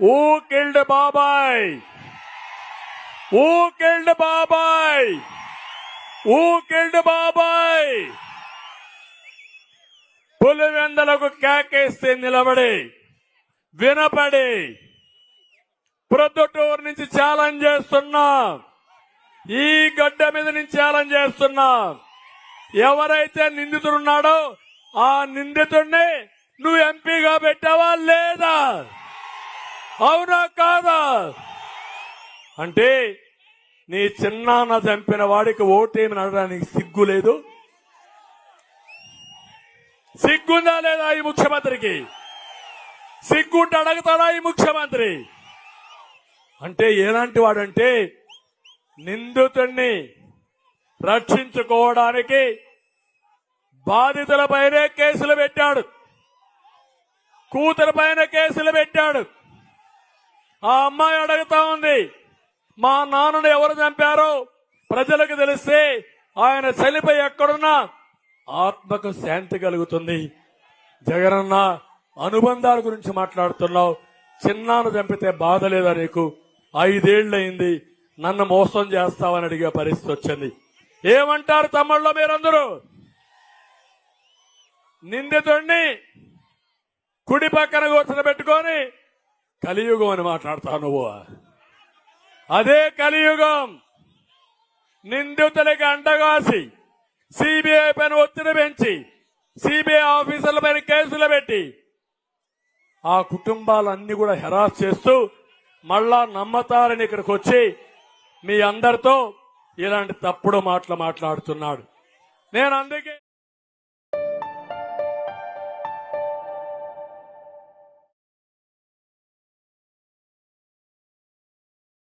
Who killed Babai? Who killed Babai? Who killed Babai? పులివెందలకు కేకేస్తే నిలబడి వినపడి ప్రొద్దుటూరు నుంచి challenge చేస్తున్నా ఈ గడ్డ మీద నుంచి ఛాలెంజ్ చేస్తున్నా ఎవరైతే నిందితుడున్నాడో ఆ నిందితుడిని నువ్వు ఎంపీగా పెట్టావా లేదా అవునా కాదా? అంటే నీ చిన్నాన్న చంపిన వాడికి ఓటేమి నడడానికి సిగ్గు లేదు? సిగ్గుందా లేదా ఈ ముఖ్యమంత్రికి? సిగ్గుంటే అడగతాడా ఈ ముఖ్యమంత్రి? అంటే ఎలాంటి వాడంటే నిందితుణ్ణి రక్షించుకోవడానికి బాధితులపైనే కేసులు పెట్టాడు. కూతురు పైన కేసులు పెట్టాడు. ఆ అమ్మాయి అడుగుతా ఉంది మా నాన్నను ఎవరు చంపారో ప్రజలకు తెలిస్తే ఆయన చనిపోయి ఎక్కడున్నా ఆత్మకు శాంతి కలుగుతుంది. జగనన్న అనుబంధాల గురించి మాట్లాడుతున్నావు. చిన్నాను చంపితే బాధ లేదా నీకు? ఐదేళ్ళయింది నన్ను మోసం చేస్తావని అడిగే పరిస్థితి వచ్చింది. ఏమంటారు తమ్ముళ్ళు మీరందరూ? నిందితుడిని కుడి పక్కన కూర్చొని పెట్టుకొని కలియుగం అని మాట్లాడతావు నువ్వు. అదే కలియుగం. నిందితులకి అండగాసి సిబిఐ పైన ఒత్తిడి పెంచి సిబిఐ ఆఫీసర్ల పైన కేసులు పెట్టి ఆ కుటుంబాలన్నీ కూడా హెరాస్ చేస్తూ మళ్ళా నమ్మతారని ఇక్కడికి వచ్చి మీ అందరితో ఇలాంటి తప్పుడు మాటలు మాట్లాడుతున్నాడు. నేను అందుకే